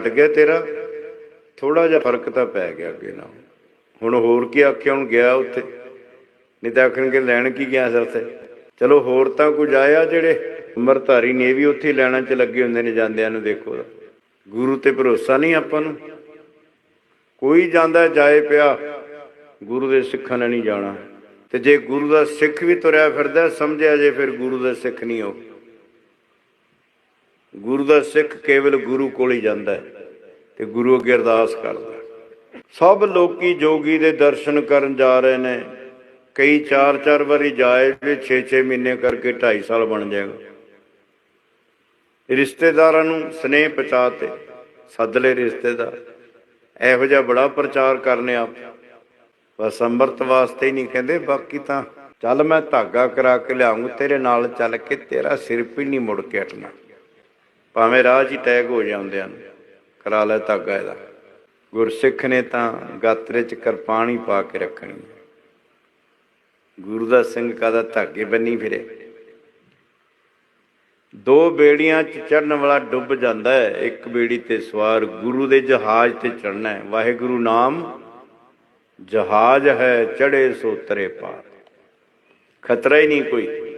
ਘਟ ਗਿਆ ਤੇਰਾ ਥੋੜਾ ਜਿਹਾ ਫ਼ਰਕ ਤਾਂ ਪੈ ਗਿਆ ਅੱਗੇ ਨਾਲ। ਹੁਣ ਹੋਰ ਕੀ ਆਖਿਆ, ਹੁਣ ਗਿਆ ਉੱਥੇ। ਨਹੀਂ ਤਾਂ ਆਖਣਗੇ, ਲੈਣ ਕੀ ਗਿਆ ਸਰ ਉੱਥੇ? ਚਲੋ ਹੋਰ ਤਾਂ ਕੁਝ ਆਇਆ ਜਿਹੜੇ ਅਮਰਧਾਰੀ ਨੇ ਵੀ ਉੱਥੇ ਹੀ ਲੈਣਾ ਚ ਲੱਗੇ ਹੁੰਦੇ ਨੇ ਜਾਂਦਿਆਂ ਨੂੰ ਦੇਖੋ ਗੁਰੂ ਤੇ ਭਰੋਸਾ ਨਹੀਂ ਆਪਾਂ ਨੂੰ। ਕੋਈ ਜਾਂਦਾ, ਜਾਏ ਪਿਆ, ਗੁਰੂ ਦੇ ਸਿੱਖਾਂ ਨੇ ਨਹੀਂ ਜਾਣਾ। ਤੇ ਜੇ ਗੁਰੂ ਦਾ ਸਿੱਖ ਵੀ ਤੁਰਿਆ ਫਿਰਦਾ, ਸਮਝਿਆ ਜੇ ਫਿਰ ਗੁਰੂ ਦਾ ਸਿੱਖ ਨਹੀਂ ਹੋ ਗੁਰੂ ਦਾ ਸਿੱਖ ਕੇਵਲ ਗੁਰੂ ਕੋਲ ਹੀ ਜਾਂਦਾ ਹੈ ਤੇ ਗੁਰੂ ਅੱਗੇ ਅਰਦਾਸ ਕਰਦਾ ਸਭ ਲੋਕੀ ਜੋਗੀ ਦੇ ਦਰਸ਼ਨ ਕਰਨ ਜਾ ਰਹੇ ਨੇ। ਕਈ ਚਾਰ ਚਾਰ ਵਾਰੀ ਜਾਏ ਵੀ 6-6 ਮਹੀਨੇ ਕਰਕੇ 2.5 ਸਾਲ ਬਣ ਜਾਏਗਾ। ਰਿਸ਼ਤੇਦਾਰਾਂ ਨੂੰ ਸਨੇਹ ਪਹੁੰਚਾਤੇ ਸੱਦ ਲੈ ਰਿਸ਼ਤੇਦਾਰ। ਇਹੋ ਜਿਹਾ ਬੜਾ ਪ੍ਰਚਾਰ ਕਰਨੇ ਆਪ। ਬਸ ਅੰਮ੍ਰਿਤ ਵਾਸਤੇ ਹੀ ਨਹੀਂ ਕਹਿੰਦੇ, ਬਾਕੀ ਤਾਂ ਚੱਲ ਮੈਂ ਧਾਗਾ ਕਰਾ ਕੇ ਲਿਆਉਂਗਾ ਤੇਰੇ ਨਾਲ ਚੱਲ ਕੇ ਤੇਰਾ ਸਿਰ ਵੀ ਨਹੀਂ ਮੁੜ ਕੇ ਹਟਣਾ। ਭਾਵੇਂ ਰਾਹ 'ਚ ਹੀ ਟੈਗ ਹੋ ਜਾਂਦੇ ਹਨ, ਕਰਾ ਲੈ ਧਾਗਾ ਇਹਦਾ। ਗੁਰਸਿੱਖ ਨੇ ਤਾਂ ਗਾਤਰੇ 'ਚ ਕਿਰਪਾਨ ਪਾ ਕੇ ਰੱਖਣੀ ਗੁਰੂ ਦਾ ਸਿੰਘ ਕਾਦਾ ਧਾਗੇ ਬੰਨੀ ਫਿਰੇ? ਦੋ ਬੇੜੀਆਂ 'ਚ ਚੜਨ ਵਾਲਾ ਡੁੱਬ ਜਾਂਦਾ ਹੈ, ਇੱਕ ਬੇੜੀ ਤੇ ਸਵਾਰ ਗੁਰੂ ਦੇ ਜਹਾਜ਼ ਤੇ ਚੜਨਾ ਹੈ। ਵਾਹਿਗੁਰੂ ਨਾਮ, ਜਹਾਜ਼ ਹੈ ਚੜੇ ਸੋ ਤਰੇ ਪਾਰ। ਖਤਰਾ ਹੀ ਨਹੀਂ ਕੋਈ।